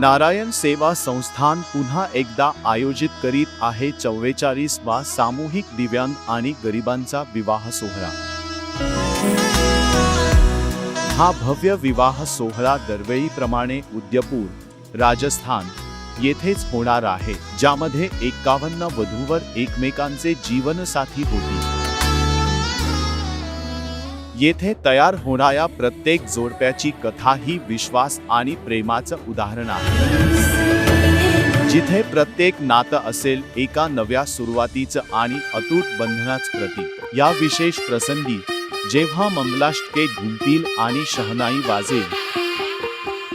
नारायण सेवा संस्थान पुन्हा एकदा आयोजित करीत आहे चव्वेचाळीस वा सामूहिक दिव्यांग आणि गरिबांचा विवाह सोहळा. हा भव्य विवाह सोहळा दरवेळीप्रमाणे उद्यपूर राजस्थान येथेच होणार आहे ज्यामध्ये एकावन्न वधूवर एकमेकांचे जीवनसाथी होतील. येथे तयार होणाऱ्या प्रत्येक जोडप्याची कथा ही विश्वास आणि प्रेमाचं उदाहरण आहे. जिथे प्रत्येक नातं असेल एका नव्या सुरुवातीचं आणि अतूट बंधनाच प्रतीक. या विशेष प्रसंगी जेव्हा मंगलाष्टके घुमतील आणि शहनाई वाजेल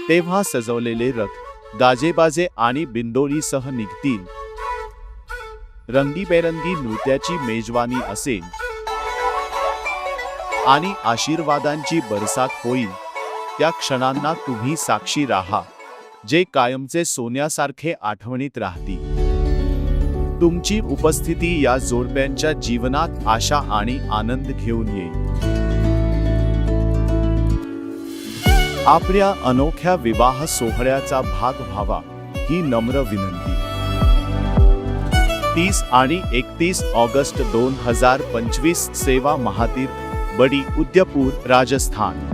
तेव्हा सजवलेले रथ गाजेबाजे आणि बिंदोळीसह निघतील. रंगीबेरंगी नृत्याची मेजवानी असेल आणि आशीर्वादांची बरसात होईल. त्या क्षणांना तुम्ही साक्षी राहा जे कायमचे सोन्यासारखे आठवणीत राहतील. तुमची उपस्थिती या जोडप्यांच्या जीवनात आशा आणि आनंद घेऊन येईल. आपल्या अनोख्या विवाह सोहळ्याचा भाग व्हावा ही नम्र विनंती. तीस आणि एकतीस ऑगस्ट दोन हजार पंचवीस सेवा महातीर्थ बडी उद्यपूर राजस्थान.